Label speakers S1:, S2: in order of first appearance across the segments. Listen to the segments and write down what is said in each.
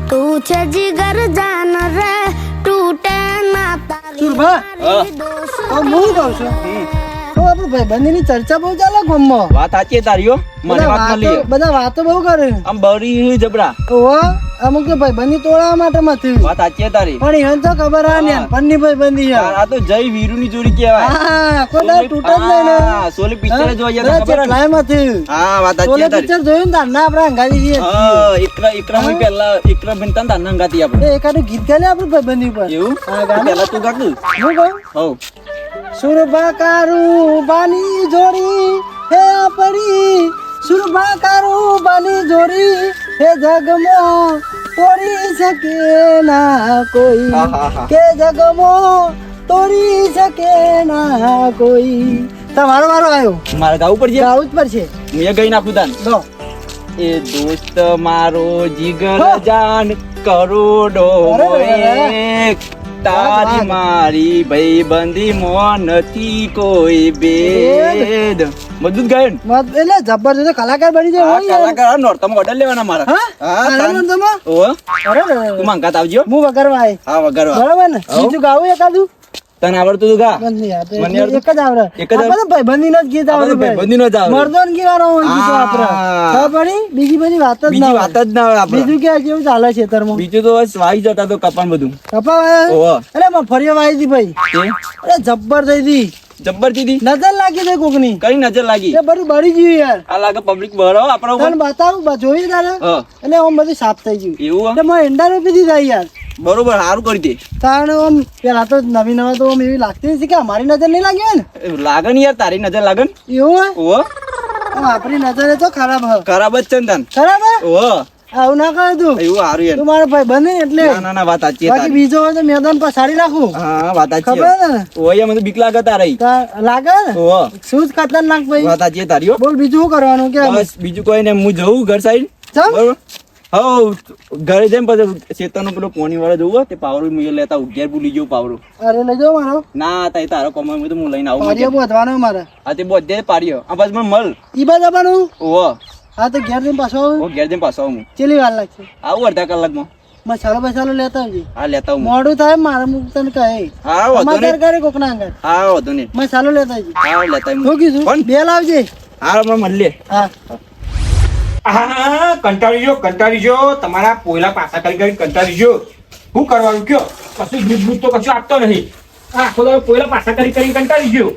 S1: તું છે જીગર જાન રે
S2: તૂટે
S1: ના તારી
S2: દોસ્ત હું તો ભાઈબંધીની ચર્ચા બહુ ચાલે ગામમાં.
S3: વાત સાચી તારીઓ મને વાત મળી
S2: બધા વાતો બહુ કરે.
S3: આમ બરી જબરા.
S2: ઓહો અમુક તો ભાઈબંધી તોડવા માટે નથી
S3: વાત સાચી તારી.
S2: પણ એમ તો ખબર આ ને પન્ની ભાઈબંધી યાર
S3: આ તો જય વીરુની જોડી કહેવાય.
S2: હા કોઈ દાડો તૂટે જ નહીં ને.
S3: હા, સોલી પિક્ચર જોઈએ
S2: તો
S3: ખબર હે ને?
S2: ચેટલાયમાંથી.
S3: હા વાત સાચી તારી.
S2: પિક્ચર જોયું ને તારના આપણે અંગાજી છીએ.
S3: હા ઇકરા ઇકરા માં પહેલા ઇકરા બિન ને અંગાતી આપણે.
S2: એકાનું ગીત ગાલે આપણે ભાઈબંધી ઉપર.
S3: એવું?
S2: હા, ગાને.
S3: પહેલા તું ગાતું?
S2: હું કહું
S3: હવ
S2: સુરભા કારું બાની જોડી હે આપણી સુરભા કારું બાની જોડી હે જગમો તોરી શકે ના કોઈ. કે જગમો તોરી શકે ના કોઈ. તમારો વારો આવ્યો.
S3: મારે ગાવું પડશે?
S2: ગાવું જ પડશે.
S3: હું એ ગઈ નાખું તાન.
S2: લો.
S3: એ દોસ્ત મારો જીગર. જાન કરોડો. એક તારી મારી ભાઈ બંધી મોં નથી કોઈ ભેદ બધું જ ગાયન
S2: એટલે જબરજસ્ત કલાકાર બની જાય હોય
S3: કલાકાર નોરતામાં ઓર્ડર લેવાના મારા
S2: હા?
S3: તાન.
S2: નંદમાં? અરે.
S3: તું માંગતા આવજો
S2: હું વગરવા.
S3: હા વગરવા
S2: બરાબર ને. બીજું ગાવું એકાદું
S3: તને આવડતું
S2: હતું.
S3: મને
S2: એક જ આવડે.
S3: એક જ આવડે?
S2: આપણે તો જ ગીત આવડે
S3: જ.
S2: પડી? બીજી બધી વાત જ ના
S3: વાત જ ના
S2: બીજું કે કેવું ચાલે છે ખેતરમાં?
S3: બીજું તો બસ વાઈ જતા તો કપાણ બધું.
S2: કપા અરે માં ફરી વાઈ હતી ભાઈ. અરે જબ્બર થઈ હતી.
S3: જબ્બર દીધી
S2: નજર લાગી દે કોકની
S3: કઈ નજર લાગી?
S2: એ બધું બળી ગયું યાર.
S3: આ લાગે પબ્લિક બરો આપણો
S2: તને બતાવું જોયું તારે? એટલે આમ બધું સાફ થઈ ગયું.
S3: એવું
S2: એટલે મેં એંડા રોપી દીધા યાર.
S3: બરોબર સારું કરી દે.
S2: કારણ આમ પેલા તો નવી નવા તો એવી લાગતી નથી કે અમારી નજર નહીં લાગી હોય ને?
S3: એ યાર તારી નજર લાગે
S2: એવું હોય? ઓ આપણી નજર તો ખરાબ હ.
S3: ખરાબ જ છે ને તન.
S2: ખરાબ હે?
S3: ઓહો.
S2: આવું ના કરે તું.
S3: એવું સારું યાર.
S2: તું મારો ભાઈ બને એટલે.
S3: ના ના વાત સાચી
S2: બાકી બીજો હોય તો મેદાન સારી રાખું.
S3: હા વાત સાચી
S2: ખબર ને?
S3: ઓહો યાર મને બીક લાગે તારી.
S2: લાગે
S3: ઓ
S2: શું જ ખતરનાક ભાઈ?
S3: વાત સાચી તારી હો.
S2: બોલ બીજું શું કરવાનું કે
S3: બસ બીજું કોઈ ને હું જઉં ઘર સાઈડ બરોબર? હવ ઘરે જઈને પછી ચેતનનો પેલો પોની વાળો જોવો તે પાવરો મેં લેતા ઉગેર ભૂલી ગયો પાવરો.
S2: અરે લઈ જાવ મારો.
S3: ના તાઈ તારો કમાઈ તો હું લઈને આવું
S2: પાડ્યો બોધવાનો મારે.
S3: હા તે બધે પાડ્યો આ બસ મને મળ
S2: ઈ બાજુ આવવાનું?
S3: ઓહો.
S2: હા તો ઘેર જઈને પાછો આવું.
S3: ઘેર જઈને પાછો આવું
S2: ચેલી વાર લાગશે?
S3: આવું અડધા કલાકમાં.
S2: મસાલો બસાલો લેતા આવજે.
S3: હા લેતા આવું
S2: મોડું થાય મારા મુખ તને કહે.
S3: હા વાંધો નહીં.
S2: કરે કોકના આગળ.
S3: હા વાંધો નહીં.
S2: મસાલો લેતા આવજે.
S3: હા લેતા આવું.
S2: શું કીધું?
S3: પણ
S2: બે લાવજે
S3: હા હમણાં લે.
S2: હા.
S4: હા કંટાળી જો કંટાળી જો તમારા પોયલા પાછા કરી કરી કંટાળી જો શું કરવાનું કયો? કશું દૂધ દૂધ તો કશું આપતો નહીં. આખો દાડો પોયલા પાછા કરી કરી કંટાળી ગયો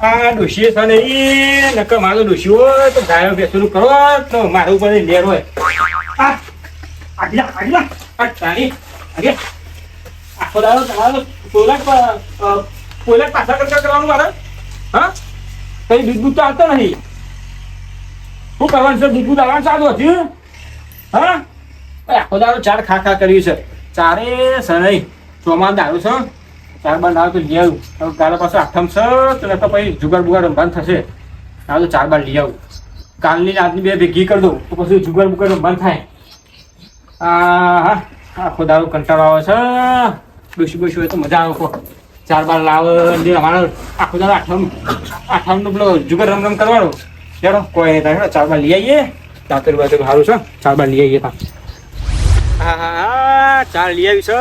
S4: આ ડોશી છે ને એ નકર મારો ડોશી હોય તો ગાયો બેસવાનું કરો તો મારા ઉપર લેર હોય. આગલા આગલા આખો દાડો તમારો પોયલા પોયલા પાછા કરી કરી કરવાનું મારે? હા? કઈ દૂધ દૂધ તો આવતો નહીં. શું કરવાનું છે? દૂધ લાવવાનું સારું હતું, હા? આખો દારો ચાર ખા ખા કર્યું છે. ચારે સરાઈ ચોમાન ચોમા દારૂ છે ચાર બાર દારૂ તો લઈ આવ્યું હવે કાલે પાછું આઠમ છે, તો તો પછી જુગાર બુગાર રમવાનું થશે. આ ચાર બાર લઈ આવું. કાલની આજની બે ભેગી કરી દઉં, તો પછી જુગાર બુગાર રમવાનું થાય. આ, હા, આખો દારૂ કંટાળો આવે છે ડોસી બોસી હોય તો મજા આવે ચાર બાર લાવે અમારે આખો દાડો આઠમ. આઠમનું પેલો જુગાર રમ રમ કરવાનો. ચાલો, કોઈ નહીં, ચાર લઈ આવીએ તાતર બાતર સારું છે ચાર લઈ આવીએ હા હા ચાલ લઈ આવી છે.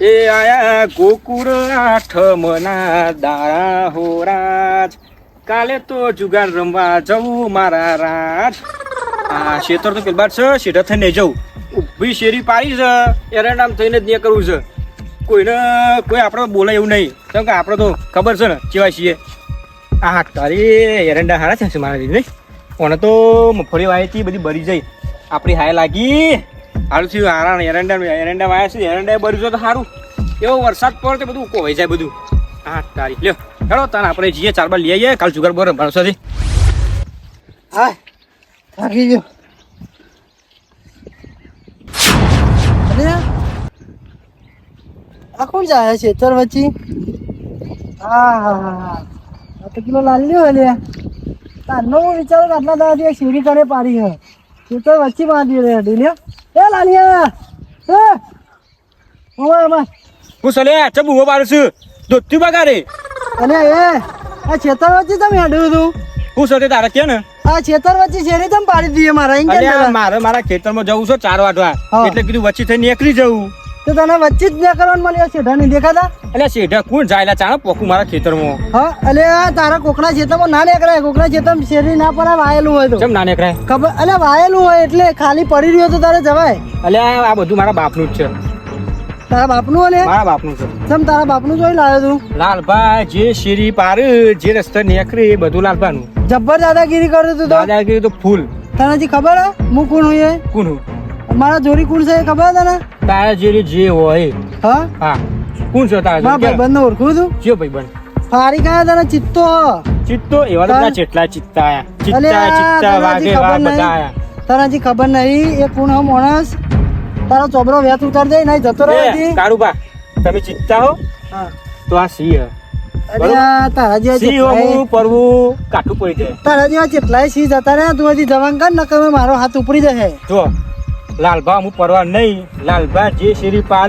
S4: એ આયા ગોકુળ આઠમના દાડા હો રાજ કાલે તો જુગાર રમવા જવું મારા રાજ. આ શેતર તો પેલબાર છે, શેઠા થઈને જવું. ઊભી શેરી પાડી છે, એરંડામ થઈને જ નહીં કરવું છે. કોઈને, કોઈ આપણે બોલાય એવું નહીં. કેમ કે આપણે તો ખબર છે ને, કેવાય છીએ. આ તારી એરંડા હારા છે મારા દીદી ઓને તો મગફળી વાય હતી બધી બરી જઈ આપણી હાય લાગી. સારું થયું, હારા એરંડા એરંડા વાયા છે, એરંડા બરી જાય તો સારું એવો વરસાદ પડે તો બધું કોવાઈ જાય બધું. હા તારી. લ્યો ચાલો તાને આપણે જઈએ, ચાર બાર લઈ આવીએ કાલ જુગાર બોર ભણશો
S2: હા થાકી ગયો. અરે, આ કોણ જાય છે? તર વચ્ચે હા હા હા. આ તો કિલો લાલ્યો લ્યો લે તારનો હું વિચારો કે આટલા દાડાથી શેરી કરે પાડી હે ખેતર વચ્ચે બાંધી રે ડીલ્યો એ લાલિયા! એ! ઓવા ઓવા.
S4: હું સલે ચમ ઊભો પાડું છું. દોત્યું બગાડે.
S2: અને એ! આ છેતર વચ્ચે તમે હેડ્યું તું
S4: હું સલે તારે કે ને?
S2: આ છેતર વચ્ચે શેરી તમે પાડી દઈએ મારા પેલા?
S4: મારે મારા ખેતરમાં જવું છે ચાર વાટવા.
S2: હા.
S4: એટલે કીધું વચ્ચે થઈ નીકળી જવું.
S2: તો તને વચ્ચે જ ના કરવાનું મળ્યો શેઠા નહીં દેખાતા?
S4: એટલે શેઠા કોણ જાય? ચાણ પોકું મારા ખેતરમાં.
S2: હા એટલે તારા કોકના ખેતરમાં ના નીકળાય. કોકના ખેતરમાં શેરી ના પડે વાયેલું હોય તો.
S4: કેમ ના નીકળાય?
S2: ખબર એટલે વાયેલું હોય એટલે ખાલી પડી રહ્યો તો તારે જવાય.
S4: અલ્યા આ બધું મારા બાપનું જ છે.
S2: તારા બાપનું અને
S4: મારા બાપનું છે.
S2: જેમ તારા બાપનું જોઈ લાવ્યો તું.
S4: લાલભા જે શેરી પાર જે રસ્તે નીકળે એ બધું લાલભાનું.
S2: જબ્બર દાદાગીરી કર્યું તું તો?
S4: દાદાગીરી તો ફૂલ.
S2: તને હજી ખબર હે? હું કોણ હું એ?
S4: કોનું
S2: મારા જોડી કોણ છે ખબર તને?
S4: તારા જેરી જે હોય.
S2: હા?
S4: હા. કોણ છે તારા
S2: મારા
S4: જેરી?
S2: ભાઈ બંધ ઓળખું છું.
S4: કયો ભાઈ બન
S2: ફારી કાયા તને ચિત્તો?
S4: ચિત્તો? એવા તો ના ચેટલા ચિત્તા આયા ચિત્તા ચિત્તા વાગે વા બધા આયા
S2: તને હજી ખબર નહીં એ કોણ હો માણસ? તારો ચોબરો વેત ઉતાર દે નહીં જતો રહે હજી.
S4: કાળુબા તમે ચિત્તા હો?
S2: હા.
S4: તો આ
S2: તારા જેવા
S4: સી પરવું કાઠું પડી જાય.
S2: તારા જેવા ચેટલાય સિંહ જતા રહ્યા તું હજી જવાન કર નકર મારો હાથ ઉપડી જશે.
S4: જો લાલભા હું પરવા નહીં. લાલભા જે શેરી પાર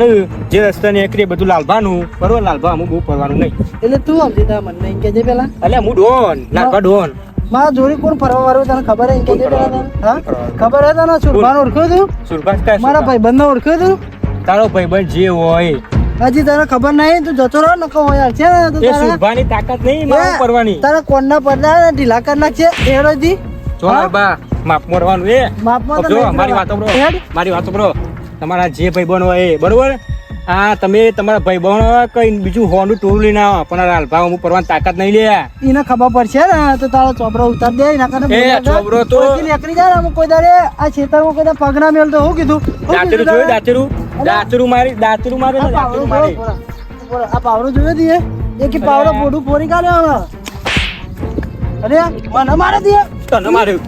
S4: જે રસ્તે નીકળે બધું લાલભાનું પરવા લાલભા હું બહુ પરવાનું નહીં.
S2: એટલે તું સમજી તા મને નહીં કેજે પેલા.
S4: એટલે હું ડોન લાલભા ડોન.
S2: મારા જોડી કોણ ફરવા વાળું તને ખબર હે કેજે પેલા હા? ખબર હે તને? સુરભાન ઓળખ્યો તું?
S4: સુરભાન
S2: મારા. ભાઈ બંને ઓળખ્યો તું?
S4: તારો ભાઈબંધ જે હોય.
S2: હજી તને ખબર નહીં? તું જતો રહો નકો યાર છે ને તો તારા.
S4: સુરભાની તાકાત નહીં મારું પરવાની.
S2: તારા કોણના પડદા ને ઢીલા કરી નાખશે એરોજી
S4: જો. લાલભા માપ મોરવાનું એ.
S2: માપમાં તો
S4: જો મારી વાતો બ્રો મારી વાતો બ્રો તમારા જે ભાઈબંધ હોય એ બરોબર? હા તમે તમારા ભાઈ બહેન કઈ બીજું હોનું ટોળું લઈને આવો. પણ લાલભા હું પરવાની તાકાત નહીં લે.
S2: એને ખબર પડશે ને તો તારો ચોપડો ઉતાર દે એના કારણે
S4: એ, ચોપડો તો-
S2: નીકળી જાય ને કોઈ દાડે. આ ખેતરમાં કોઈ પગ ના મેલતો હું કીધું?
S4: દાતરું જોયું દાતરું? દાતરું મારી દાતરું મારે દાતરું મારી.
S2: આ પાવરો જોયો દીએ એ? કે પાવડો પોડું ફોરી કાઢ્યો. અરે મને મારે દીએ
S4: તને માર્યું?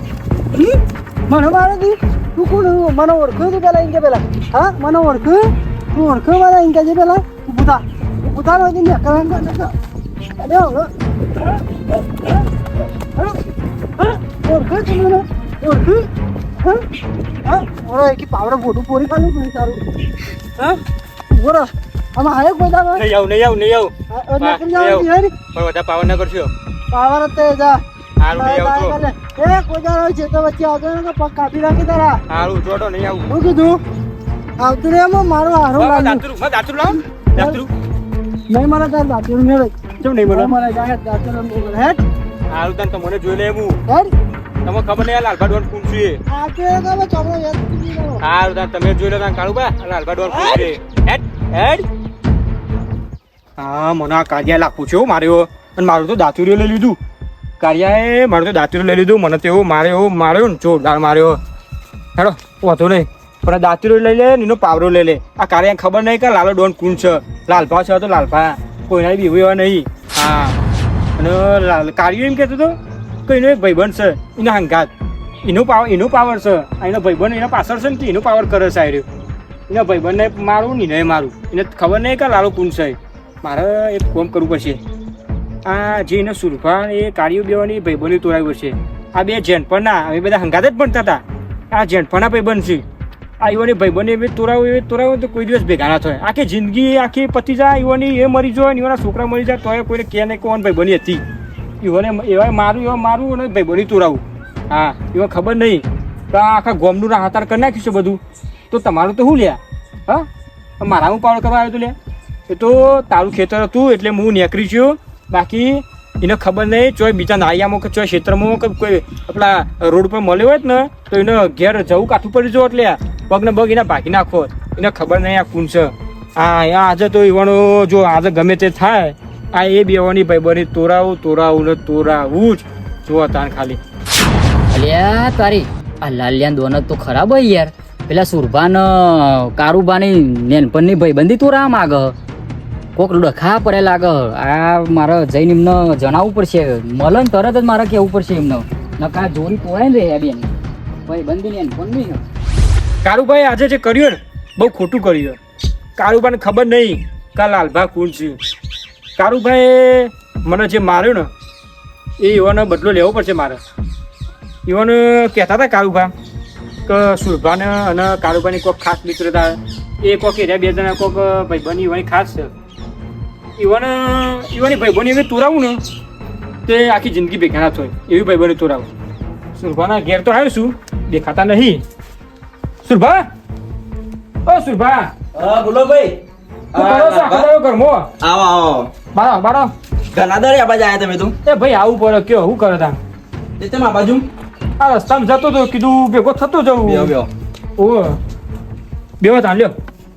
S2: મને મારે દી? તું કોણ મને ઓળખ્યું તું પેલા ઇનકે પેલા. હા? મને ઓળખ્યું તું ઓળખ્યું મને ઇનકે છે પેલા? તું પૂતા તું પૂતા નો દી ને કરાંગ કર નકા અરે ઓળખ્યું તું મને? ઓળખ્યું હા? હા? ઓરો એક પાવડો ફોટું પૂરી તું હા? આમાં
S4: નહીં આવું નહીં આવું નહીં આવું. પણ બધા પાવર ન કરશો.
S2: પાવર જ તે જા.
S4: હારું નહીં આવતું.
S2: એ છે તો વચ્ચે આવતો ને પગ કાપી નાખી તારા.
S4: હારું જોડો નહીં આવું.
S2: શું કીધું આવતું રે મારું હારું
S4: દાતરું માં દાતરું લાવ. દાતરું.
S2: નહીં મને તાર દાંતરું મેળવ
S4: કેમ નહીં મને
S2: મને જાગે દાંતરું
S4: હારું તને તો મને જોઈ લે તમને ખબર નહીં લાલભા ડોન કોણ છે?
S2: આ કે તમે
S4: હારું તમે જોઈ લો તાન કાળુબા લાલભા ડોન કોણ છે? હેડ હેડ. હા મને આ કાજિયા લાખું છે માર્યો અને મારું તો દાતુરિયો લઈ લીધું. કારિયાએ મારે તો દાંતીરું લઈ લીધું, મને તો એવું માર્યો માર્યો ને જોરદાર માર્યો. હેડો, વાંધો નહીં. પણ દાંતીરું લઈ લે એનો પાવરો લઈ લે. આ કારિયા ખબર નહીં કે લાલો ડોન કુણ છે. લાલભા છે તો લાલભા. કોઈના બી એવા નહીં. હા. અને લાલ કારિયો એમ કહેતો હતો કે એનો એક ભાઈબંધ છે, એના હંગાત. એનો પાવર એનો પાવર છે. એનો ભાઈબંધ એના પાછળ છે ને તો એનો પાવર કરે છે આર્યો એના ભાઈબંધને મારું ને મારું. એને ખબર નહીં કે લાલો કુણ છે. મારે એક કોમ કરવું પડશે. આ જે એનો સુરભા એ કાળીઓ બેવાની ભાઈબંધી તોડાવી છે. આ બે જેનપણના અમે બધા હંગાત જ ભણતા હતા. આ જેનપણના ભાઈબંધ છે. આ યુવાની ભાઈબંધી એમ તોરાવું એ તોરાવું તો કોઈ દિવસ ભેગા ના થાય. આખી જિંદગી આખી પતી જાય, યુવાની એ મરી જાય ને ઈવાના છોકરા મરી જાય, તોય કોઈને કે નહીં કોણ ભાઈબંધી હતી. યુવાને એવા મારું એવા મારું અને ભાઈબંધી તોડાવું. હા એવા ખબર નહીં. તો આખા ગોમનું રાહતાર કરી નાખ્યું છે બધું. તો તમારું તો શું લ્યા? હા? મારા હું પાવડ કરવા આવ્યો તો લ્યા? એ તો તારું ખેતર હતું એટલે હું નીકળી છું. બાકી એને ખબર નહીં, ચોય બીજા નાળિયામાં કે ચોય ક્ષેત્રમાં કે કોઈ આપણા રોડ પર મળ્યો જ ને, તો એને ઘેર જવું કાઠું પડી જવું એટલે પગને પગ એના ભાગી નાખો એને ખબર નહીં આ કોણ છે. આ આજે તો એવાનો જો આજે ગમે તે થાય, આ એ બેવાની ભાઈ બની તોરાવું તોરાવું ને તોરાવું જ. જુઓ તાન ખાલી.
S5: અલ્યા, તારી આ લાલિયાન દોનત તો ખરાબ હોય યાર. પેલા સુરભાન કારુબાની નેનપણની ભાઈબંધી તો રામ આગ કોક ડખા પડે લાગે આ મારે જઈને એમને જણાવવું પડશે. મળે ને તરત જ મારે કહેવું પડશે એમને. નકા જોરી તોડાય ને રે બેન. ભાઈબંધી નેનપણની નહીં
S4: કારુભાઈ, આજે જે કર્યું ને, બહુ ખોટું કર્યું કારુભાઈને ખબર નહીં કા લાલભા કોણ છે. કારુભાઈ, મને જે માર્યો ને, એ યુવાનો બદલો લેવો પડશે મારે. યુવાનો કહેતા હતા કારુભા કે સુરભાને અને કારુભાની કોઈક ખાસ મિત્રતા એ કોઈક એરિયા બે જણા કોઈક ભાઈબંધી એવાની ખાસ છે. ઈવન ઈવાની ભાઈબંધ એવી તોરાવું ને તે આખી જિંદગી ભેગા ના થાય એવી ભાઈબંધ તોરાવું. સુરભાના ઘેર તો આવ્યો છું દેખાતા નહીં. સુરભા? ઓ સુરભા.
S3: હા બોલો ભાઈ.
S4: શું શું ભેગો થતો જવું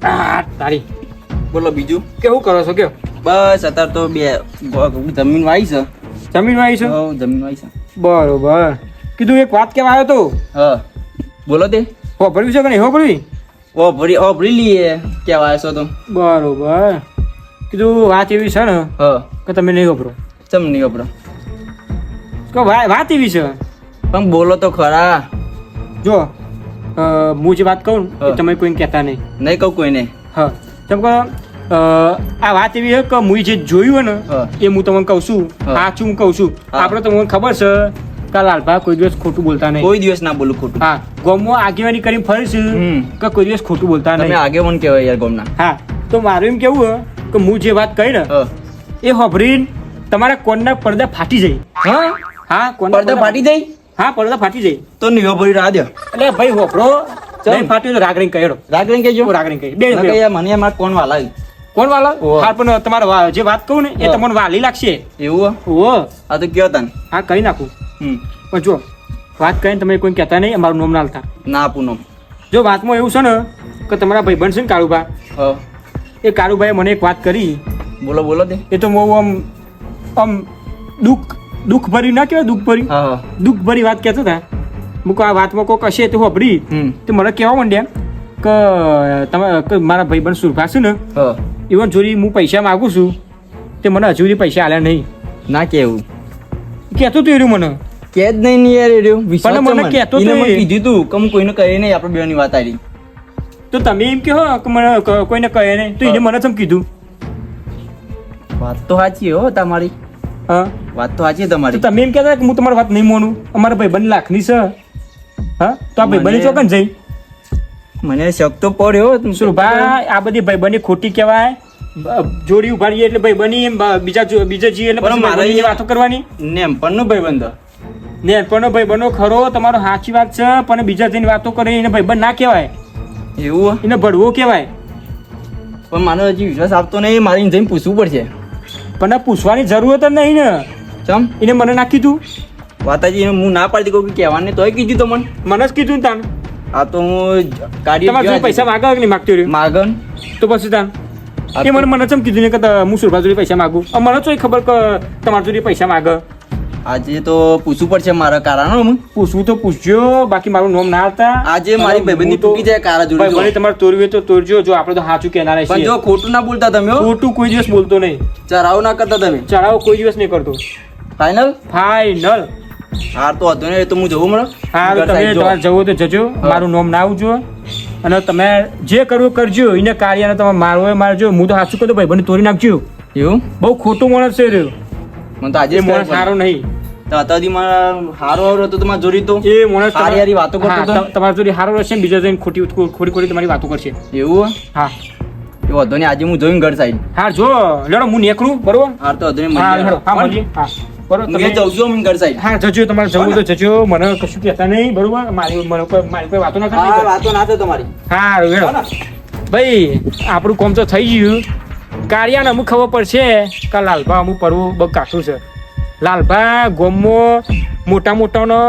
S4: આ તારી.
S3: બોલો બીજું.
S4: કેવું કરો છો કયો
S3: બસ અત્યારે તો બે જમીન વાઈ છે.
S4: જમીન વાઈ છે?
S3: હઉ, જમીન વાઈ છે.
S4: બરોબર. કીધું એક વાત કેવા આવ્યો તો?
S3: હા. બોલો તે.
S4: હો ભરવી છે કે નહીં? હો ભરવી
S3: ઓ ભરી ઓ ભરી લઈએ કેવા આવ્યો છો તો.
S4: બરોબર. કીધું વાત એવી છે ને
S3: હા.
S4: કે તમે નહીં ગભરો.
S3: ચમ નહીં ગભરો?
S4: કે વાત એવી છે?
S3: પણ બોલો તો ખરા.
S4: જો હું જે વાત કહું
S3: હા.
S4: તમે કોઈને કહેતા નહીં.
S3: નહીં કહું કોઈને.
S4: હા. કેમ કે આ વાત એવી છે કે હું જે જોયું ને એ હું તમને કહું છું. સાચું હું કહું છું. આપણે તમને ખબર છે કે લાલભા કોઈ દિવસ ખોટું બોલતા નહીં.
S3: કોઈ દિવસ ના બોલું ખોટું.
S4: હા ગોમમાં આગેવાની કરી ફરીશું કે કોઈ દિવસ ખોટું બોલતા નહીં.
S3: આગેવાન કહેવાય યાર ગોમના.
S4: હા તો મારું એમ કેવું કે હું જે વાત કહી ને એ હોભરીન તમારા કોનના પડદા ફાટી જાય.
S3: હા?
S4: હા કોણના
S3: પડદા ફાટી જાય?
S4: હા પડદા ફાટી જાય.
S3: તો નીવો ભરી રાહ દે.
S4: એટલે ભાઈ હોપરો નહીં ફાટ્યું તો રાગડીને કહેડો
S3: રાગ કહેજો.
S4: રાગડીને કહી બે
S3: મને એમાં કોણ વાલા
S4: કોણ વાલો?
S3: ઓહો.
S4: પણ તમારે જે વાત કહું ને એ તમને વાલી લાગશે.
S3: એવું હે?
S4: ઓ
S3: આ તો કયો તને?
S4: હા કહી નાખું.
S3: હમ.
S4: પણ જો વાત કરીને તમે કોઈ કહેતા નહીં અમારું નોમ ના આલતા
S3: ના પૂનમ
S4: જો વાતમાં એવું છે ને કે તમારા ભાઈબંધ છે ને કાળુભા એ કાળુભાઈએ મને એક વાત કરી.
S3: બોલો બોલો દે
S4: એ તો બહુ આમ આમ દુઃખ દુઃખ ભરી ના કહેવાય દુઃખ ભરી
S3: હા હા.
S4: દુઃખ ભરી વાત કહેતો હતા. મૂકો આ વાતમાં કોઈક હશે તો હોભરી. તે મને કહેવા માંડ્યા કે તમે મારા ભાઈબંધ સુરભા છે ને
S3: હા.
S4: ઇવન જોડી હું પૈસા માગું છું તે મને હજુ સુધી પૈસા આલ્યા નહીં.
S3: ના કેવું.
S4: કહેતો તું એર્યું મને.
S3: કે જ નહીં ને યાર એર્યું
S4: પણ મને કહેતો તો
S3: મને કીધું તું કે કોઈને કહે નહીં આપણે બેની વાત આવી.
S4: તો તમે એમ કહો કે મને કોઈને કહે નહીં તો એને મને સમ કીધું?
S3: વાત તો સાચી હો તમારી.
S4: હા?
S3: વાત તો સાચી તમારી.
S4: તમે એમ કહેતા કે હું તમારી વાત નહીં માનું? અમારા ભાઈબંધ લાખની છે. હા? તો આ ભાઈબંધ ચોકન જઈ?
S3: મને શક તો પડ્યો.
S4: ભાઈ આ બધી ભાઈ બની ખોટી કહેવાય? જોડી ઉભારી એટલે એટલે બની એમ બીજા જો- બીજા જીએ એટલે
S3: મારે
S4: વાતો કરવાની?
S3: નેમ પણ નો પણ
S4: ભાઈ બનો ખરો તમારો સાચી વાત છે પણ બીજા જઈને વાતો કરે એને ભાઈબંધ ના કહેવાય.
S3: એવું?
S4: એને ભડવો કહેવાય.
S3: પણ મારો હજી વિશ્વાસ આપતો નહીં મારે જઈને પૂછવું પડશે.
S4: પણ પૂછવાની જરૂરત જ નહીં ને.
S3: ચમ?
S4: એને મને ના કીધું?
S3: વાતાજી હું ના પાડતી કહું કે કહેવાને તોય કીધું તો મને.
S4: મને જ કીધું ને તાન.
S3: આ તો હું કાર્ય
S4: તમારે પૈસા માગા કે નહીં માગતી રહ્યું
S3: માગન.
S4: તો પછી તાન. એ મને મને ચમ કીધું ને કે હું સુરભા જોડે પૈસા માગું? મને તો ખબર કે તમારા જોડે પૈસા માગ.
S3: આજે તો પૂછવું પડશે મારા કારણ હું
S4: પૂછવું તો પૂછજો બાકી મારું નામ ના હતા
S3: આજે મારી ભાઈબંધી તૂટી જાય કારા જોડે.
S4: ભાઈ તમારે તોરવી તો તોરજો જો આપણે તો સાચું કહેનારા
S3: પણ જો ખોટું ના બોલતા તમે.
S4: ખોટું કોઈ દિવસ બોલતો નહીં.
S3: ચરાવ ના કરતા તમે.
S4: ચડાવો કોઈ દિવસ નહીં કરતો.
S3: ફાઇનલ
S4: ફાઈનલ
S3: હાર તો વાંધો નહીં એ તો હું જવું મળે.
S4: હા તમે તમારે જવું તો જજો. મારું નામ ના આવજો. અને તમે જે કરવું કરજો. એને કાર્યને તમે મારવો મારજો. હું તો સાચું કહું ભાઈ બંને તોડી નાખજો.
S3: એવું?
S4: બહુ ખોટું માણસ છે રહ્યું.
S3: મને તો આજે
S4: માણસ સારો નહીં.
S3: તો અત્યારથી મારા હારો હારો તો તમારે જોડી તો.
S4: એ માણસ
S3: હારી હારી વાતો કરતો
S4: તમારા જોડે સારો રહેશે બીજા જઈને ખોટી ખોટી ખોટી તમારી વાતો કરશે.
S3: એવું હા. એ વાંધો નહીં આજે હું જોઈને ઘર સાઈડ.
S4: હા જો લેડો હું નીકળું બરોબર?
S3: હાર તો વાંધો નહીં
S4: હા હા. બરોબર તમે
S3: એ છું
S4: હું જજો તમારે જવું તો જજો. મને કશું કહેતા નહીં બરોબર? મારી મને કોઈ મારી કોઈ વાતો ના કરતા
S3: વાતો ના થાય તમારી.
S4: હા વેડો ભાઈ આપણું કોમ તો થઈ ગયું. કાર્યાને અમુક ખબર પડશે. કે લાલભા અમુક પરવું બહુ કાઠું છે. લાલભા ગોમો મોટા મોટાનો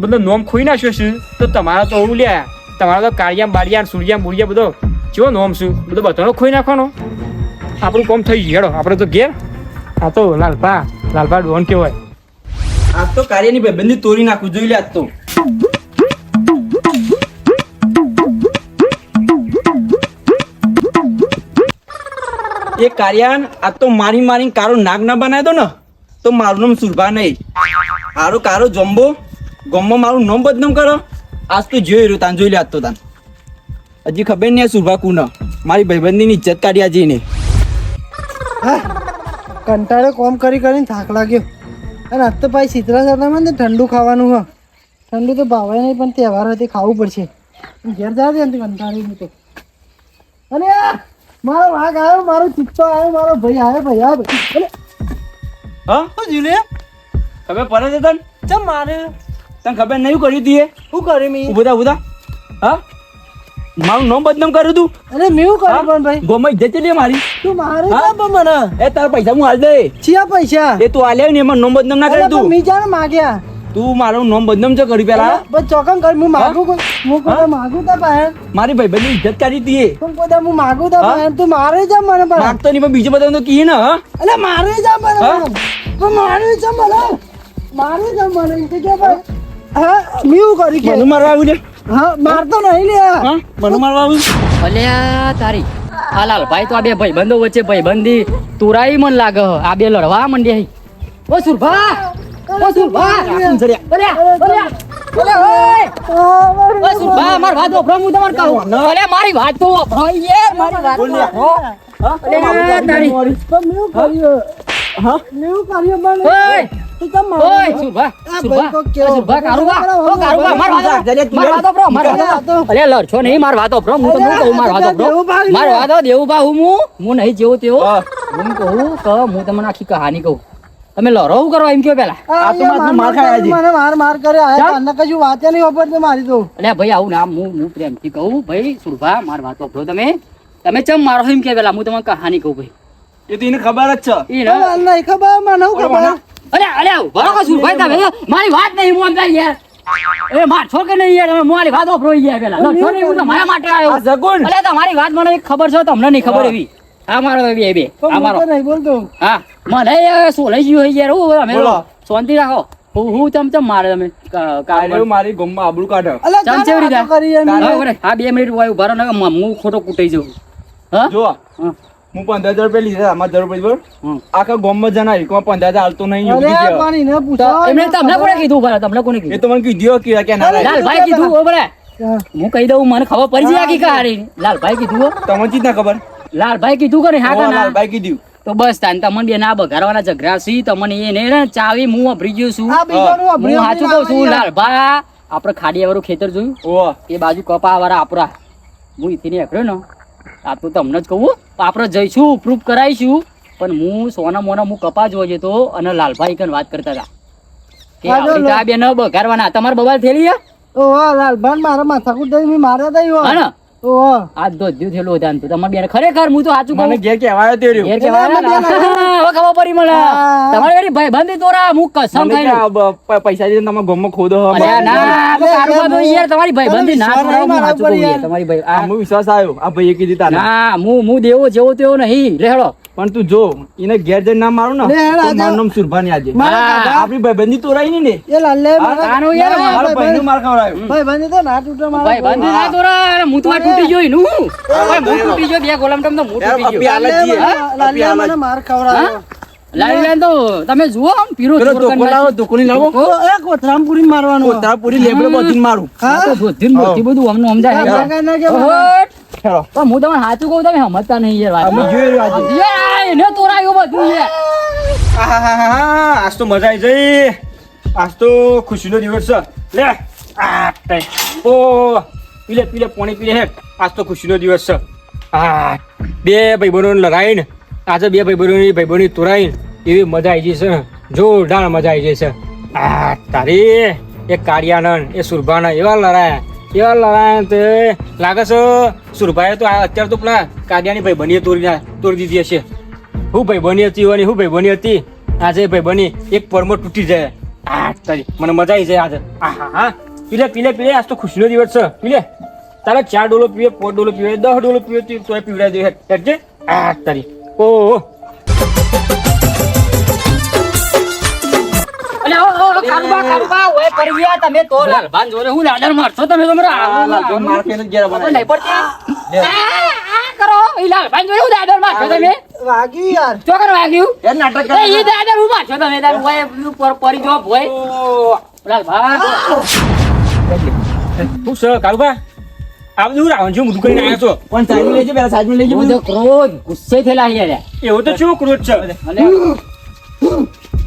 S4: બધો નોમ ખોઈ નાખ્યો છે. તો તમારા તો હું લ્યા તમારા તો કાળિયા બાળિયા સૂર્યા બુડિયા બધો ચેવો નોમ શું બધો બધાનો ખોઈ નાખવાનો. આપણું કોમ થઈ ગયું. હેડો આપણે તો ઘેર. આ તો લાલભા લાલભા ડોન કહેવાય.
S3: આજ તો કાર્યની ભાઈબંધી તોડી નાખું, જોઈ લે આજ તો. એ કાર્યાન, આજ તો મારી મારી કારો નાગ ના બનાવી દો ને? તો મારું નામ સુરભા નહીં. મારો કારો જમ્બો ગમો મારું નામ બદનામ કરો. આજ તો જોઈ રહ્યો તાન, જોઈ લે આજ તો તાન. હજી ખબર નહીં સુરભા કુના. મારી ભાઈબંધીની ઇજ્જત કાઢ્યા જઈને
S2: હા. કંટાળે કોમ કરી કરીને થાક લાગ્યો. અને આજ તો ભાઈ શીતળા સાતામાં ને ઠંડુ ખાવાનું હ. ઠંડુ તો ભાવે નહીં પણ તહેવાર હતી ખાવું પડશે. ઘેર જા દે ને કંટાળી હું તો આ મારો વાઘ આવ્યો મારો ચિત્તો આવ્યો મારો ભાઈ આવ્યો ભાઈ આવ્યો ભાઈ.
S3: હા જીલે? પડે છે તને?
S2: ચમ મારે?
S3: તને ખબર નહીં કર્યું તીએ
S2: શું કર્યું મેં?
S3: બધા બધા હા? મારું નામ બદનામ કર્યું તું?
S2: અરે મેં કર્યું પણ ભાઈ?
S3: ગોમાં જતી લે મારી.
S2: તું મારે? કેમ મને?
S3: એ તારા પૈસા હું હાલ દે.
S2: ચિયા પૈસા?
S3: એ તું આલે ને એમાં નામ બદનામ ના કરે
S2: કરી
S3: તું.
S2: મી જાણ માગ્યા?
S3: તું મારું નામ બદનામ છે કર્યું પેલા
S2: પણ ચોકમ કર હું માગું હું કોઈ માગું તા પાયન
S3: મારી ભાઈ બધી ઇજ્જત કરી દીએ
S2: તું કોદા હું માગું તા
S3: હા?
S2: તું મારે જા મને પણ.
S3: માગતો નહીં પણ બીજું બધા તો કી ને
S2: અલે મારે જા મને? પણ. મારે જા મને. મારે જા મને. કે કે ભાઈ હા? મીઉ કરી કે?
S3: મને મારવા આવ્યું
S2: હા મારતો નહીં લે.
S3: મને મારવા
S5: અલ્યા તારી. હાલાલ ભાઈ તો આ બે ભાઈબંધો વચ્ચે ભાઈબંધી તુરાઈ મન લાગે આ બે લડવા મંડ્યા હી. ઓ સુરભા! ઓ સુરભા! મારી વાત તો મારી વાત તો
S3: હા
S2: શું કર્યું પણ
S5: ઓય!
S2: તું કેમ મારે
S5: ઓય,
S2: તો કેવો?
S5: ઓ સુરભા, કારુબા, ઓ કારુબા, મારી વાત મારી વાત વાપરો, મારી વાત. અલ્યા, લડશો નહીં, મારી વાત વાપરો, હું તમને કહું, મારી વાત.
S2: દેવુભા,
S5: મારી વાત દેવુભા હું હું, હું નહીં જેવો તેવો.
S3: હા.
S5: હું કહું કે હું તમને આખી કહાની કહું તમે લડો કરો કરવા એમ કયો પેલા
S3: આ તો માર માર ખાય છે.
S2: મને માર માર કરે આ. કાનને કશું વાતે નહીં વાપરતો મારી તો
S5: અલ્યા ભાઈ આવું નામ હું હું પ્રેમથી કહું ભાઈ સુરભા માર વાત ભરો તમે તમે ચમ મારો એમ કે પેલા હું તમને કહાની કહું ભાઈ
S3: એ તો એને ખબર જ છે.
S5: ઈ ના.
S2: ખબર મને ખબર.
S5: અરે અરે બરાબર સુરભાઈ તમે મારી વાત નહીં મોનતા યાર. એ માર છોકે નહીં યાર? તમે મારી વાત યાર પેલા. લડશો છોને હું મારા માટે
S3: આ
S5: આવ્યો
S3: જગુન.
S5: અલ્યા તમારી વાત મને ખબર છે તમને નહીં ખબર એવી. આ મારો બે બે. આ મારો.
S2: નહીં બોલતો.
S5: હા. મને ગયું હોય યાર? હું અમે શાંતિ રાખો. હું હું તમ તમ મારે તમે
S3: કાલે મારી ગમમાં આબરૂ કાઢો.
S5: ચમ ચેવડી
S2: એમ.
S5: હા બે મિનિટ ઊભા ઊભા રહો ને હું ખોટો કૂટાઈ જાઉં. હા?
S3: જો
S5: હા.
S3: હું પંદર હજાર રૂપિયા લીધા આમાં જરૂર પડી. આખા ગામમાં જણાવી કે પંદર હજાર હાલતો નહીં કીધું.
S5: એમને તમને કોને કીધું ઊભા તમને કોને
S3: એ તો મને કીધું કે કે ના.
S5: લાલભાઈ કીધું ઓ બરાબર.
S2: હું.
S5: કહી દઉં મને ખબર પડી જાય આખી કહાની લાલભાઈ કીધું
S3: તમને ચીજ ના ખબર?
S5: લાલભાઈ કીધું કરે હા ના?
S3: લાલભાઈ કીધું.
S5: તો બસ તાન તમને બે ના બગાડવાના ઝઘડા સી તમને એને ને ચાવી હું અભરી ગયો છું. હું સાચું કહું છું
S2: આવે યાર.
S5: લાલભા આપણે ખાડિયા વાળું ખેતર જોયું?
S3: ઓ
S5: એ બાજુ કપા વાળા આપણા. હું ઈથી નીકળ્યો ને આ તો તમને જ કહું આપણે જઈશું પ્રૂફ કરાવીશું. પણ હું સોના મોના હું કપા જોવા જતો અને લાલભાઈ કન વાત કરતા હતા. કે આપણી તો આ બે ન બગાડવાના. તમારે બબાલ થયેલી છે?
S2: ઓહો લાલભાન મારા માથાકૂટ દઈ મેં માર્યા તા ઈવો.
S5: ને આ હતા તો. તમારે બેન ખરેખર હું તો સાચું કહું.
S3: ઘેર કહેવાયો તે રહ્યો.
S5: ઘેર કહેવાય
S2: એટલે
S5: ને?
S2: અમે
S5: હવે ખબર પડી મને.
S2: હા.
S5: તમારી વાળી ભાઈબંધી તોરા હું કસમ ખાઈ
S3: પૈસા દીધા તમે ગામમાં ખોદો
S5: ના
S2: અરે,
S5: કારોબાર તો યાર. તમારી ના હું સાચું કહું તમારી ભાઈ આ-
S3: આમાં વિશ્વાસ આવ્યો. આ ભાઈએ કીધી તા
S5: ના હું હું દેવો જેવો તેવો નહીં. રેહડો
S3: પણ તું જો એને ઘેર જઈને ના મારું ને. મારું નામ સુરભાની આજે. આપણી ભાઈબંધી તોરાઈ ને.
S2: એ લાલે ના,
S3: મારો ભાઈનો માર ખવડાવ્યો
S2: ભાઈબંધી તો ના તૂટે મારા
S5: ભાઈબંધી ના તોરા હું તો આ તૂટી ગયો એનું. ભાઈ હું તૂટી ગયો બે ગોલમ ટમ તો હું તૂટી ગયો.
S2: લાલે-. મને માર.
S5: લાઈ તો તમે જુઓ પીરો
S3: ધોકો લાવો ધોકોની લાવો.
S2: એ કોથરામપુરી મારવાનું.
S3: કોતરા પૂરી લેબડે બધીને મારું.
S5: આ તો ધોધીને મોતી બધું અમને સમજાય.
S2: ના
S3: હેડો.
S5: પણ હું તમને સાચું કહું તમે સમજતા નહીં યાર
S3: અમે જોઈ રહ્યા
S5: એને તોરાયું બધું યાર.
S4: આજ તો મજા આવી જઈ. આજ તો ખુશીનો દિવસ છે. લે આ. ઓ પીલે પીલે પાણી પીલે હે આજ તો ખુશીનો દિવસ છે. આ બે ભાઈબંધોને લડાઈને આજે બે ભાઈબંધોની ભાઈબંધની તોરાઈને એવી મજા આવી જઈ છે. જોરદાર મજા આવી જઈ છે. આ તારી એ કાળિયાનંદ એ સુરભાના એવા લડાયા. એવા લડાયા તે લાગે છે સુરભાએ તો અત્યારે તો પેલા કાદ્યાની ભાઈ બની તોડી તોડી દીધી હશે હું ભાઈ બની હતી અને હું ભાઈ બની હતી આજે ભાઈ બની એક પરમો તૂટી જાય આ તારી મને મજા આવી જાય આજે આહા હા પીલે પીલે પીલે આજ તો ખુશીનો દિવસ છે પીલે તારે ચાર ડોલો પીવે પાંચ ડોલો પીવે દસ ડોલો પીવે તો પીવડાવી દે હેઠ આ તારી ઓહો
S5: તમે તો લાલભાન જોડે હું લાડર મારશો તમે તો મારા
S3: આ માર ખાઈને જ બનાવી.
S5: નહીં પડતી આ, આ કરો ઈ લાલભાન જોડે હું લાડર મારશો તમે
S2: વાગ્યું યાર
S5: વાગ્યું
S3: નાટક
S5: ઈ. હું મારશો તમે તાર ઓય પેલું પર પડી જો ભોય લાલભાન
S4: શું છે રાવણ કરીને આવ્યો છો
S3: પણ લેજે પેલા લેજે
S5: ક્રોધ ગુસ્સે થયેલા અહીંયા
S4: એવું તો શું ક્રોધ છે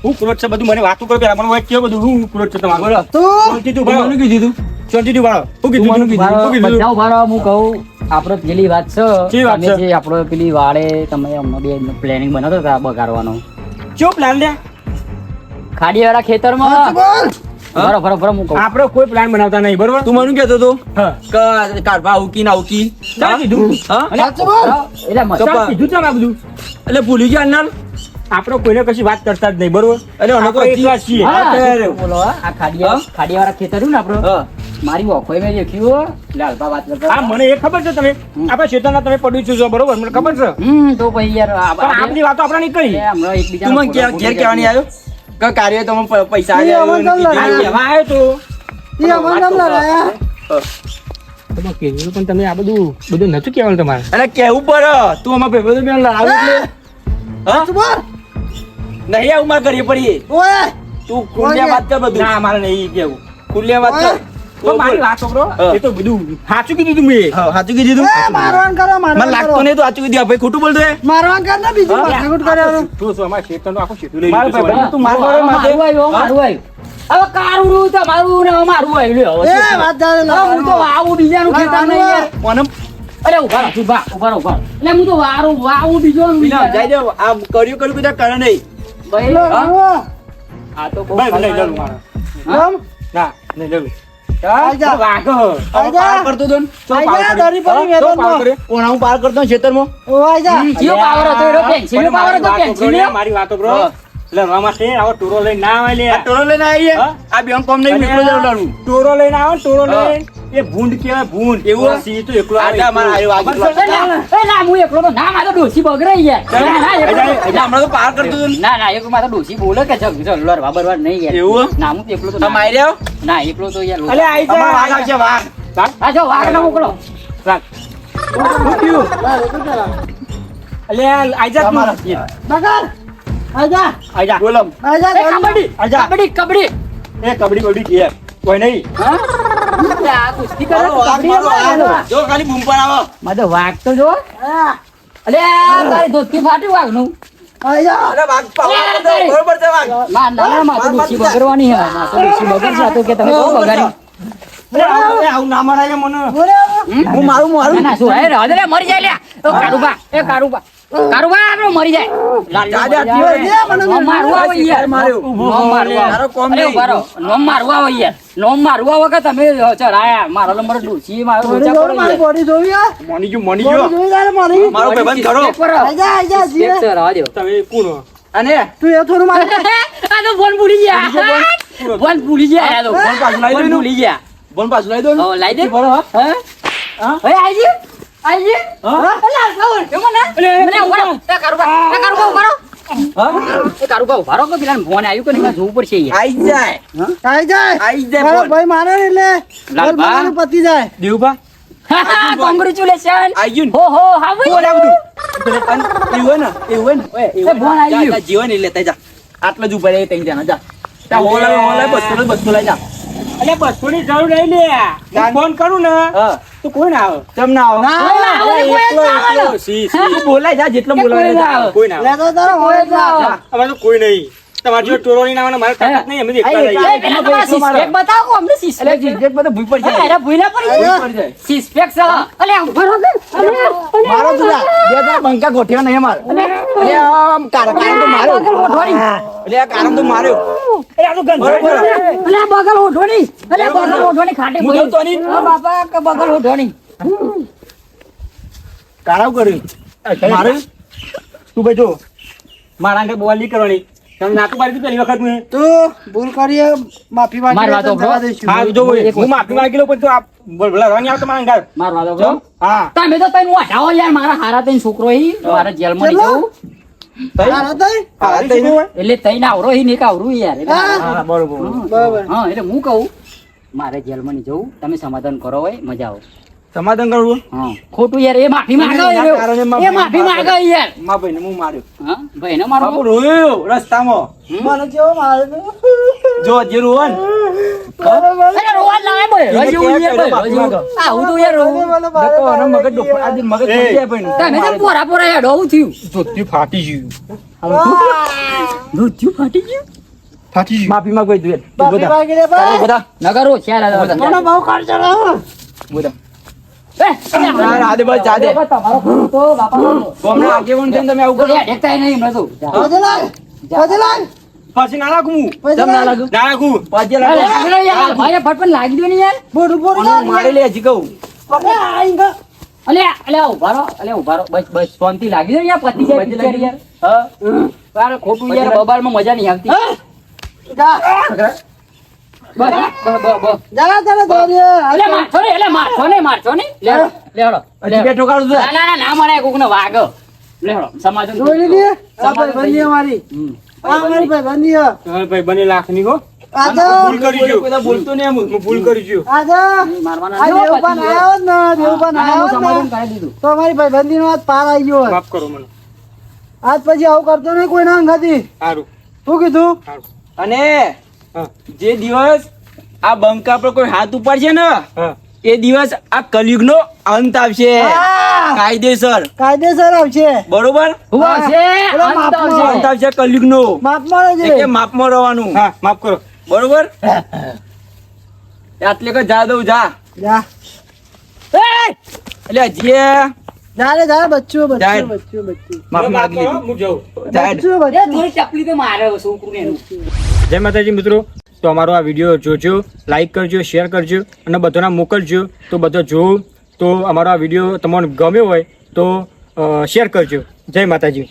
S4: હું ક્રોધ છે બધું મને વાતું કરો પેલા. મને કેવું બધું? હું ક્રોધ છે તમારો બોલો.
S2: તું?
S3: કીધું
S4: ભાઈ
S3: મને કીધું તું?
S4: વાળો હું કીધું
S3: મને કીધું.
S4: શું કીધું?
S5: બધા ઊભા હું કહું આપણે પેલી વાત છે.
S4: કે વાત છે?
S5: જે આપણો પેલી વાળે તમે અમને બે પ્લાનિંગ બનાવતો હતા બગાડવાનો.
S4: ચો પ્લાન લે?
S5: ખાડીવાળા ખેતરમાં?
S2: બોલ.
S5: ભરો બરો ભરો હું કહું.
S4: આપણે કોઈ પ્લાન બનાવતા નહીં બરોબર?
S3: તું મને કહેતો તો
S4: હા.
S3: કે કાઢવા ઉકી ના આવકી.
S4: ચાલ કીધું.
S3: હા?
S5: એટલે
S4: કીધું
S3: એટલે ભૂલી ગયા અન્નાલ
S4: આપણે કોઈને કશી વાત કરતા જ નહીં બરોબર?
S3: અને અમે તો
S4: એકલા છીએ.
S5: બોલો આ ખાડિયા
S3: ખાડિયા
S5: વાળા ખેતર ને આપણો? મારી ઓખોય મેં દેખ્યું લાલપા વાત કરતા
S4: હા મને એ ખબર છે તમે? આપણા ચેતનના તમે પડ્યું છો બરોબર? મને ખબર છે?
S5: હમ તો પછી યાર આ-
S4: પણ આ બધી વાતો આપણે નહીં કરી
S5: હમણાં એકબીજા
S3: તું મને ઘેર કહેવાની આવ્યો? કે કાર્ય તમે પૈસા
S4: આવ્યો તો.
S2: એ અમને કેમ લગાયા
S4: તમે કીધું પણ તમે આ બધું બધું નથી કહેવાનું તમારે?
S3: અરે કેવું પડે? તું અમાર ભાઈબંધો બેન લડાવે એટલે? હા? નહીં આવું મારે ઘરે પડીએ.
S2: ઓય!
S3: તું ખુલ્લે વાત કર બધું.
S4: ના મારે નહીં કેવું.
S3: ખુલ્લે વાત કર.
S4: તો મારી વાત છોકરો
S3: હા.
S4: એ તો બધું સાચું કીધું તું મેં.
S3: હા સાચું કીધું તું.
S2: કરો
S3: મને
S2: મારવાન
S3: લાગતું
S2: કરો.
S3: નહીં તું સાચું કીધું. આ ભાઈ ખોટું બોલતો હે.
S2: મારવાન કર ને બીજું માથાકૂટ કર્યા
S4: શું શું અમારા ખેતરનું આખું ખેતર લઈ
S3: મારો
S4: લીધું છે?
S3: ભાઈબંધ તું માર
S5: હવે
S3: મારો
S5: મારું આવ્યું, હવે મારું આવ્યું. હવે કારું રહ્યું તમારું ને મારું આવ્યું લ્યો, હવે
S2: એ
S5: શું?
S2: વાત જાણે
S5: હવે હું તો વાવું બીજાનું
S2: ના,
S5: ખેતર નહીં યાર.
S3: મને
S5: અરે ઊભા રહો, ઊભા, ઊભા એટલે હું તો વારું વાવું બીજા.
S3: કર્યું કર્યું બધા કરે નહીં.
S5: ભાઈ? આ તો બહુ ખતરનાક.
S4: જરૂર મારે? ના
S5: પાવર હતો
S4: મારી વાતો બ્રો, રવા માટે આવો ટોરો લઈને ના આવે લે
S3: લઈને આવીએ. આ બેન કોમ નહીં નીકળો
S4: ટોરો લઈને આવે ટોરો લઈને. એ ભૂંડ કેવાય ભૂંડ
S3: એવું?
S4: સિંહ તો એકલો આવે
S3: આડા મારા
S4: એકલો.
S3: આગળ.
S5: એ ના, હું એકલો તો ના, મારો ડોસી. ના, ના,
S3: એટલે હમણાં તો પાર કરતો ના
S5: ના એકલો મારો ડોસી બોલે કે જગ લડવા બરવા નહીં યાર
S3: એવું?
S5: ના હું એકલો તો
S3: તમે આવ્યો
S5: ના એકલો તો યાર
S4: અલે આઈ જા,
S3: વાઘ આવશે વાઘ.
S5: આ જો વાઘ ના મોકલો?
S4: અલે આઈ જા તું.
S2: બગાડ. જા.
S3: બોલો
S2: આઈ જા,
S5: એ.
S4: આજા.
S5: કબડ્ડી
S4: બબડી કે કોઈ નહીં
S5: હા
S3: જો ખાલી બૂમ પર આવો.
S5: મારે વાઘ તો જો.
S2: હા.
S5: અલે તારી ધોતી ફાટી વાઘનું મરી જાય કારુબા એ કારુબા. કારુબા આપણો મરી જાય લાલ
S3: દાદા,
S5: મરી જાય.
S2: મને
S5: મારવા આવે યાર
S3: માર્યો.
S5: નોમ મારવા આવે.
S3: કોમ નહીં.
S5: ઊભા રહો. મારવા આવે યાર નોમ મારવા આવે તમે ચડાયા મારો નંબર ડૂસી મારો
S2: બોડી
S5: લોચા
S2: મારી બોડી જોઈ આ?
S4: મની ગયું મની
S2: બોડી જોઈ તારે મારી?
S3: મારો ભાઈબંધ ખરો
S2: આઈ જા, જીવે.
S5: ચડાવા દો
S4: તમે કોણ
S3: અને
S2: તું એ થોડું મારે
S5: આ તો ફોન ભૂલી ગયા ફોન ભૂલી ગયા આ તો
S3: ફોન પાછું
S5: ફોન ભૂલી ગયા
S3: બોલ પાછું લાવી દો ને.
S5: લાઈ દે
S3: હા.
S5: હે હે અલા ના? મને
S2: ઊભા ઊભા ને? એટલે
S3: ને. ને, ને, ને. જીવન એટલે જા. આટલે જ ઊભા રહે, તઈ જાના, જા. હોલ આવે, બસો જા.
S4: બસોની જરૂર નહીં લે. ફોન કરું ને.
S3: હા.
S4: તો કોઈ ના આવે
S3: ચમ ના આવો? બોલાય જા, જેટલો બોલાય
S5: કોઈ ના. આવે.
S4: કોઈ ના આવે
S2: લેતો તારો હોય જ ના.
S5: હા.
S4: અમારે તો કોઈ નહીં તમારે જો ટોરો નહીં આવે મારે તાકાત નહીં અમે તો
S5: બતાવો અમને.
S3: ભૂઈ પડી જાય. ભૂઈ. પડી જાય.
S5: અલે, ઊભા રહો
S3: મારો બે બંકા નહીં અમારે. અલે આમ કારા- તો આ કારણ તો માર્યો.
S4: એ આ તો ગંધ
S5: અલે, બગલ ઓઢવાની. અલે, બગલ ઓઢવાની ખાટી
S3: હું
S5: બોલી.
S3: નહીં.
S5: બાપા, કે બગલ ઓઢવાની.
S3: કારાવ કર્યું. મારે
S4: તું ભાઈ જો મારા આગળ બોલ નહીં કરવાની તમે નાટક મારી પેલી વખત મેં.
S2: તું ભૂલ કરીએ માફી માંગી
S5: મારવા
S2: તો
S5: દો,
S2: જવા
S5: bro.
S2: દઈશું.
S4: હા જો હું માફી માંગી લઉં પણ તું આ બોલ બોલા આવતો મારા આગળ
S5: મારવા દો,
S4: હા.
S5: તમે તો તઈને ઓઢાવો યાર મારા હારા તઈને છોકરો હી. મારા જેલમાં નહીં
S2: ચલો. તઈ?
S3: ને.
S5: એટલે તઈને આવરો હી ને એક આવરું યાર. એટલે.
S4: બરોબર
S5: હા એટલે હું કહું મારે જેલમાં નહીં જવું. તમે સમાધાન કરો હોય મજા આવે. હા. ખોટું યાર એ માફી માંગે
S3: એના
S5: યાર.
S3: કારણે
S5: એ
S3: માફી
S5: માફી યાર.
S3: મા ભાઈને હું માર્યો?
S5: હા? ભાઈ મારો
S3: બાપુ રોયો રસ્તામાં.
S2: મને કેવો મારે તું?
S3: જો જે
S5: અરે રોવા રજુ. આ હું તો યાર રોવું.
S3: મગજ આજે મગજ. જાય
S5: તો પોરા પોરા થયું.
S4: ફાટી ગયું.
S5: દૂધ ફાટી ગયું?
S4: ફાટી ગયું?
S3: માફી માંગ
S2: માફી
S3: બધા. બધા.
S5: નગરો ચાલ. બધા.
S4: લાગું
S5: દો ને
S3: મારે લે હજી કહું
S5: અલે અલે ઊભા રહો અલે ઉભારો બસ બસ શાંતિ લાગી દો યાર પતી જાય? યાર મજા નહીં આવતી
S2: ભાઈબંધી
S4: ની
S2: પાર આવી ગયો
S4: માફ કરો મને.
S2: આજ પછી આવું કરતો નહીં કોઈ ના અંગાથી.
S4: સારું
S2: શું કીધું?
S3: અને જે દિવસ આ બંકા પર કોઈ હાથ ઉપાડશે ને એ દિવસ આ કલયુગનો અંત આવશે. કાયદેસર.
S2: કાયદેસર આવશે.
S3: બરોબર?
S5: હું. આવશે.
S2: પેલા
S5: અંત આવશે.
S2: કલયુગ નો છે
S3: એટલે માપમાં રહેવાનું.
S4: હા માફ કરો.
S3: બરોબર? આટલે કે જા દઉં જા.
S2: જા.
S3: એટલે જે એ
S2: જા બચ્ચું બચ્ચું બચ્ચું બચ્ચું.
S3: માફ માંગી
S4: કરો હું જાઉં
S2: બચ્ચું બચ્ચું.
S5: ચપલી તો મારે છોકરું એનું?
S4: જય માતાજી મિત્રો. તો અમારો આ વીડિયો જોજો લાઇક કરજો શેર કરજો અને બધાના મોકલજો. તો બધા જોવું તો અમારો આ વીડિયો તમને ગમ્યો હોય તો શેર કરજો. જય માતાજી.